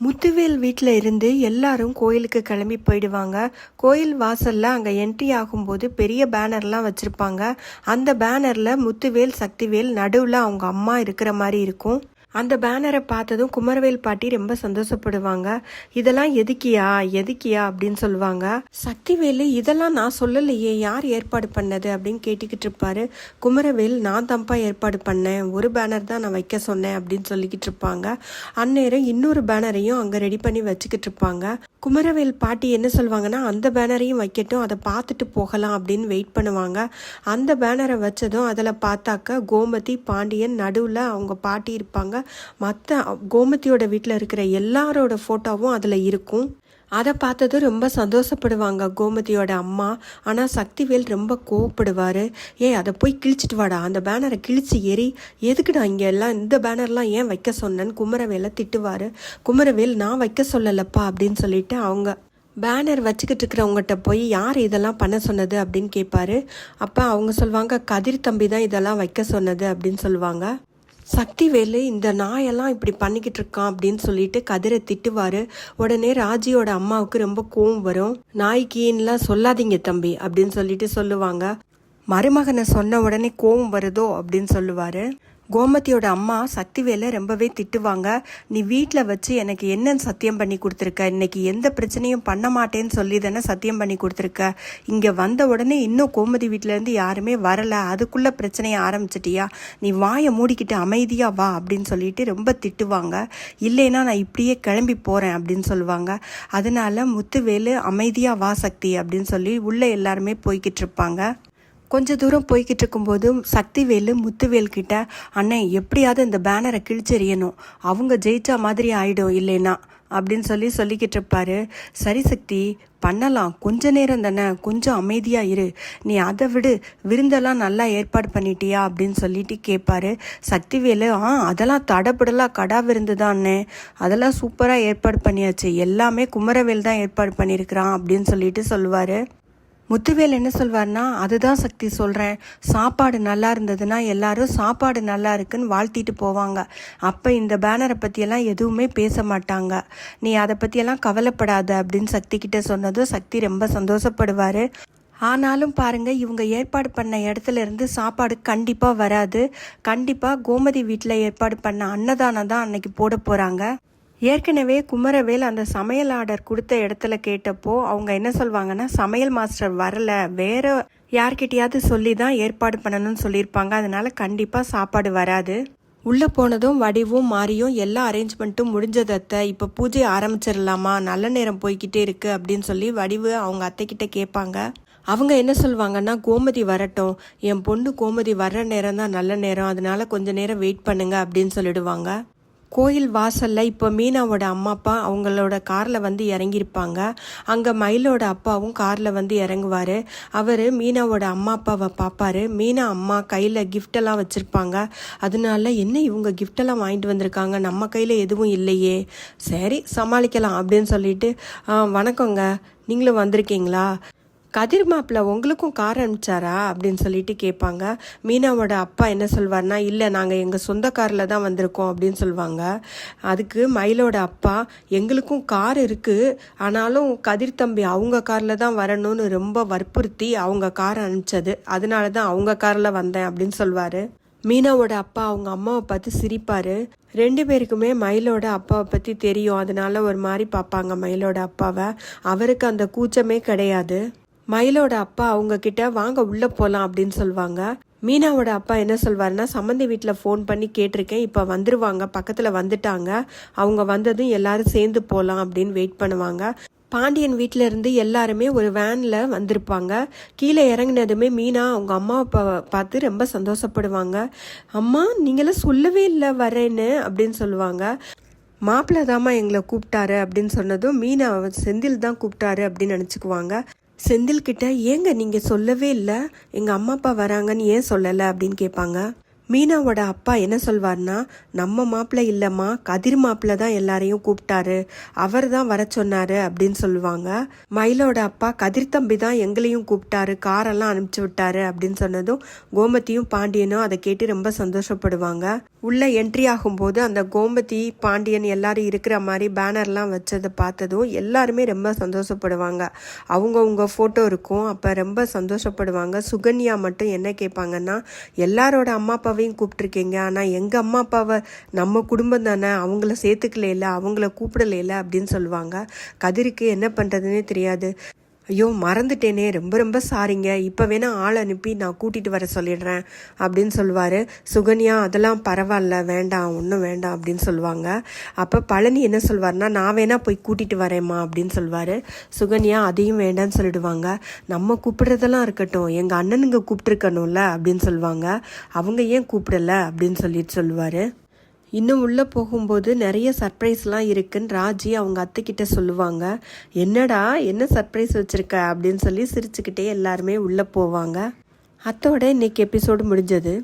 முத்துவேல் வீட்டில் இருந்து எல்லாரும் கோயிலுக்கு கிளம்பி போயிடுவாங்க. கோயில் வாசலில் அங்கே என்ட்ரி ஆகும்போது பெரிய பேனர்லாம் வச்சுருப்பாங்க. அந்த பேனரில் முத்துவேல் சக்திவேல் நடுவில் அவங்க அம்மா இருக்கிற மாதிரி இருக்கும். அந்த பேனரை பார்த்ததும் குமரவேல் பாட்டி ரொம்ப சந்தோஷப்படுவாங்க. இதெல்லாம் எதுக்கியா? எதுக்கியா? அப்படின்னு சொல்லுவாங்க. சக்திவேலு இதெல்லாம் நான் சொல்லலையே. யார் ஏற்பாடு பண்ணது? அப்படின்னு கேட்டுக்கிட்டு இருப்பாரு. குமரவேல் நான் தான்ப்பா ஏற்பாடு பண்ணேன். ஒரு பேனர் தான் நான் வைக்க சொன்னேன். அப்படின்னு சொல்லிக்கிட்டு இருப்பாங்க. அந்நேரம் இன்னொரு பேனரையும் அங்கே ரெடி பண்ணி வச்சுக்கிட்டு இருப்பாங்க. குமரவேல் பாட்டி என்ன சொல்லுவாங்கன்னா அந்த பேனரையும் வைக்கட்டும். அதை பார்த்துட்டு போகலாம். அப்படின்னு வெயிட் பண்ணுவாங்க. அந்த பேனரை வச்சதும் அதில் பார்த்தாக்க கோமதி பாண்டியன் நடுவில் அவங்க பாட்டி இருப்பாங்க. மற்ற கோமதியோட வீட்டில் இருக்கிற எல்லாரோட ஃபோட்டோவும் அதில் இருக்கும். அதை பார்த்ததும் ரொம்ப சந்தோஷப்படுவாங்க கோமதியோட அம்மா. ஆனால் சக்திவேல் ரொம்ப கோவப்படுவார். ஏய் அதை போய் கிழிச்சிட்டு வாடா. அந்த பேனரை கிழிச்சு எரி. எதுக்குடா இங்கே எல்லாம் இந்த பேனர்லாம் ஏன் வைக்க சொன்னேன்னு குமரவேலை திட்டுவார். குமரவேல் நான் வைக்க சொல்லலப்பா அப்படின்னு சொல்லிட்டு அவங்க பேனர் வச்சுக்கிட்டு இருக்கிறவங்ககிட்ட போய் யார் இதெல்லாம் பண்ண சொன்னது? அப்படின்னு கேட்பாரு அப்போ அவங்க சொல்லுவாங்க கதிர் தம்பி தான் இதெல்லாம் வைக்க சொன்னது அப்படின்னு சொல்லுவாங்க சக்திவேலு இந்த நாயெல்லாம் இப்படி பண்ணிக்கிட்டு இருக்கான் அப்படின்னு சொல்லிட்டு கதிரை திட்டுவாரு. உடனே ராஜியோட அம்மாவுக்கு ரொம்ப கோவம் வரும். நாய்க்கின்லாம் சொல்லாதீங்க தம்பி அப்படின்னு சொல்லிட்டு சொல்லுவாங்க. மருமகனை சொன்ன உடனே கோவம் வருதோ அப்படின்னு சொல்லுவாரு. கோமதியோட அம்மா சக்திவேலை ரொம்பவே திட்டுவாங்க. நீ வீட்டில் வச்சு எனக்கு என்னன்னு சத்தியம் பண்ணி கொடுத்துருக்க? இன்னைக்கு எந்த பிரச்சனையும் பண்ண மாட்டேன்னு சொல்லி தானே சத்தியம் பண்ணி கொடுத்துருக்க? இங்கே வந்த உடனே இன்னும் கோமதி வீட்டிலேருந்து யாருமே வரல. அதுக்குள்ளே பிரச்சனையை ஆரம்பிச்சிட்டியா? நீ வாயை மூடிக்கிட்டு அமைதியாக வா அப்படின்னு சொல்லிட்டு ரொம்ப திட்டுவாங்க. இல்லைன்னா நான் இப்படியே கிளம்பி போகிறேன் அப்படின்னு சொல்லுவாங்க. அதனால முத்துவேலு அமைதியாக வா சக்தி அப்படின்னு சொல்லி உள்ளே எல்லாருமே போய்கிட்டு இருப்பாங்க. கொஞ்ச தூரம் போய்கிட்டு இருக்கும்போது சக்திவேலு முத்துவேல் கிட்ட அண்ணன் எப்படியாவது இந்த பேனரை கிழிச்செறியணும். அவங்க ஜெயிச்சா மாதிரி ஆயிடும் இல்லைன்னா? அப்படின்னு சொல்லி சொல்லிக்கிட்டு இருப்பாரு சரி சக்தி பண்ணலாம். கொஞ்ச நேரம் தானே. கொஞ்சம் அமைதியாக இரு. நீ அதை விடு. விருந்தெல்லாம் நல்லா ஏற்பாடு பண்ணிட்டியா? அப்படின்னு சொல்லிட்டு கேட்பாரு சக்திவேலு ஆ அதெல்லாம் தடப்படலாம் கடா விருந்து தான் அண்ணே. அதெல்லாம் சூப்பராக ஏற்பாடு பண்ணியாச்சு. எல்லாமே குமரவேல் தான் ஏற்பாடு பண்ணியிருக்கிறான். அப்படின்னு சொல்லிட்டு சொல்லுவார். முத்துவேல் என்ன சொல்வார்னா அதுதான் சக்தி சொல்கிறேன் சாப்பாடு நல்லா இருந்ததுன்னா எல்லாரும் சாப்பாடு நல்லா இருக்குன்னு வாழ்த்திட்டு போவாங்க. அப்போ இந்த பேனரை பற்றியெல்லாம் எதுவுமே பேச மாட்டாங்க. நீ அதை பற்றியெல்லாம் கவலைப்படாத அப்படின்னு சக்தி கிட்ட சொன்னதும் சக்தி ரொம்ப சந்தோஷப்படுவார். ஆனாலும் பாருங்க இவங்க ஏற்பாடு பண்ண இடத்துல இருந்து சாப்பாடு கண்டிப்பாக வராது. கண்டிப்பாக கோமதி வீட்டில் ஏற்பாடு பண்ண அன்னதானம் தான் அன்னைக்கு போட போகிறாங்க ஏற்கனவே குமரவேல் அந்த சமையல் ஆர்டர் கொடுத்த இடத்துல கேட்டப்போ அவங்க என்ன சொல்வாங்கன்னா சமையல் மாஸ்டர் வரல. வேற யார்கிட்டயாவது சொல்லி தான் ஏற்பாடு பண்ணணும்னு சொல்லியிருப்பாங்க. அதனால கண்டிப்பாக சாப்பாடு வராது. உள்ளே போனதும் வடிவும் மாறியும் எல்லா அரேஞ்ச்மெண்ட்டும் முடிஞ்சதத்த இப்போ பூஜை ஆரம்பிச்சிடலாமா நல்ல நேரம் போய்கிட்டே இருக்குது அப்படின்னு சொல்லி வடிவு அவங்க அத்தைக்கிட்ட கேட்பாங்க. அவங்க என்ன சொல்லுவாங்கன்னா கோமதி வரட்டும். என் பொண்ணு கோமதி வர்ற நேரம் தான் நல்ல நேரம். அதனால கொஞ்ச நேரம் வெயிட் பண்ணுங்க அப்படின்னு சொல்லிடுவாங்க. கோயில் வாசலில் இப்போ மீனாவோட அம்மா அப்பா அவங்களோட காரில் வந்து இறங்கியிருப்பாங்க. அங்கே மயிலோட அப்பாவும் காரில் வந்து இறங்குவார். அவர் மீனாவோட அம்மா அப்பாவை பார்ப்பாரு மீனா அம்மா கையில் கிஃப்டெல்லாம் வச்சுருப்பாங்க. அதனால என்ன இவங்க கிஃப்டெல்லாம் வாங்கிட்டு வந்திருக்காங்க? நம்ம கையில் எதுவும் இல்லையே. சரி சமாளிக்கலாம் அப்படின்னு சொல்லிட்டு வணக்கங்க. நீங்களும் வந்திருக்கீங்களா? கதிர் மாப்பிள்ள உங்களுக்கும் கார் அனுப்பிச்சாரா? அப்படின்னு சொல்லிட்டு கேட்பாங்க. மீனாவோட அப்பா என்ன சொல்வார்னா இல்லை நாங்கள் எங்கள் சொந்த காரில் தான் வந்திருக்கோம் அப்படின்னு சொல்லுவாங்க அதுக்கு மயிலோட அப்பா எங்களுக்கும் கார் இருக்குது ஆனாலும் கதிர் தம்பி அவங்க காரில் தான் வரணும்னு ரொம்ப வற்புறுத்தி அவங்க கார் அனுப்பிச்சது. அதனால தான் அவங்க காரில் வந்தேன் அப்படின்னு சொல்வார். மீனாவோட அப்பா அவங்க அம்மாவை பார்த்து சிரிப்பார். ரெண்டு பேருக்குமே மயிலோட அப்பாவை பற்றி தெரியும். அதனால ஒரு மாதிரி பார்ப்பாங்க மயிலோட அப்பாவை. அவருக்கு அந்த கூச்சமே கிடையாது. மயிலோட அப்பா அவங்க கிட்ட வாங்க உள்ள போலாம் அப்படின்னு சொல்லுவாங்க மீனாவோட அப்பா என்ன சொல்வாருன்னா சம்மந்தி வீட்டில் ஃபோன் பண்ணி கேட்டிருக்கேன். இப்போ வந்துருவாங்க. பக்கத்தில் வந்துட்டாங்க. அவங்க வந்ததும் எல்லாரும் சேர்ந்து போகலாம் அப்படின்னு வெயிட் பண்ணுவாங்க. பாண்டியன் வீட்டில இருந்து எல்லாருமே ஒரு வேன்ல வந்திருப்பாங்க. கீழே இறங்கினதுமே மீனா அவங்க அம்மா அப்பா பார்த்து ரொம்ப சந்தோஷப்படுவாங்க. அம்மா நீங்களாம் சொல்லவே இல்லை வரேன்னு அப்படின்னு சொல்லுவாங்க மாப்பிள்ளை தாம்மா எங்களை கூப்பிட்டாரு அப்படின்னு சொன்னதும் மீனா செந்தில் தான் கூப்பிட்டாரு அப்படின்னு நினச்சிக்குவாங்க. செந்தில் கிட்ட ஏங்க நீங்க சொல்லவே இல்லை. எங்க அம்மா அப்பா வராங்கன்னு ஏன் சொல்லலை? அப்படின்னு கேட்பாங்க மீனாவோட அப்பா என்ன சொல்வார்னா நம்ம மாப்பிள்ளை இல்லைம்மா. கதிர் மாப்பிள்ளை தான் எல்லாரையும் கூப்பிட்டாரு. அவர் தான் வர சொன்னாரு. அப்படின்னு சொல்லுவாங்க. மயிலோட அப்பா கதிர் தம்பி தான் எங்களையும் கூப்பிட்டாரு. காரெல்லாம் அனுப்பிச்சு விட்டாரு. அப்படின்னு சொன்னதும் கோமதியும் பாண்டியனும் அதை கேட்டு ரொம்ப சந்தோஷப்படுவாங்க. உள்ளே என்ட்ரி ஆகும்போது அந்த கோமதி பாண்டியன் எல்லாரும் இருக்கிற மாதிரி பேனர்லாம் வச்சதை பார்த்ததும் எல்லாருமே ரொம்ப சந்தோஷப்படுவாங்க. அவங்கவுங்க ஃபோட்டோ இருக்கும். அப்போ ரொம்ப சந்தோஷப்படுவாங்க. சுகன்யா மட்டும் என்ன கேட்பாங்கன்னா எல்லாரோட அம்மா அப்பாவையும் கூப்பிட்ருக்கீங்க ஆனால் எங்கள் அம்மா அப்பாவை நம்ம குடும்பம் தானே அவங்கள சேர்த்துக்கல அவங்கள கூப்பிடல அப்படின்னு சொல்லுவாங்க. கதிருக்கு என்ன பண்ணுறதுனே தெரியாது. ஐயோ மறந்துட்டேனே. ரொம்ப ரொம்ப சாரிங்க இப்போ வேணா ஆள் அனுப்பி நான் கூட்டிகிட்டு வர சொல்லிடுறேன் அப்படின்னு சொல்லுவார். சுகன்யா அதெல்லாம் பரவாயில்ல. வேண்டாம். ஒன்றும் வேண்டாம். அப்படின்னு சொல்லுவாங்க. அப்போ பழனி என்ன சொல்வார்னா நான் வேணா போய் கூட்டிகிட்டு வரேம்மா. அப்படின்னு சொல்லுவார். சுகன்யா அதையும் வேண்டாம்னு சொல்லிடுவாங்க. நம்ம கூப்பிடுறதெல்லாம் இருக்கட்டும். எங்கள் அண்ணனுங்க கூப்பிட்டுருக்கணும்ல. அப்படின்னு சொல்லுவாங்க. அவங்க ஏன் கூப்பிடல அப்படின்னு சொல்லிட்டு சொல்லுவார். இன்னும் உள்ளே போகும்போது நிறைய சர்ப்ரைஸ்லாம் இருக்குன்னு ராஜி அவங்க அத்தைக்கிட்ட சொல்லுவாங்க. என்னடா என்ன சர்ப்ரைஸ் வச்சுருக்க? அப்படின்னு சொல்லி சிரிச்சுக்கிட்டே எல்லாருமே உள்ளே போவாங்க. அத்தோட இன்னைக்கு எபிசோடு முடிஞ்சது.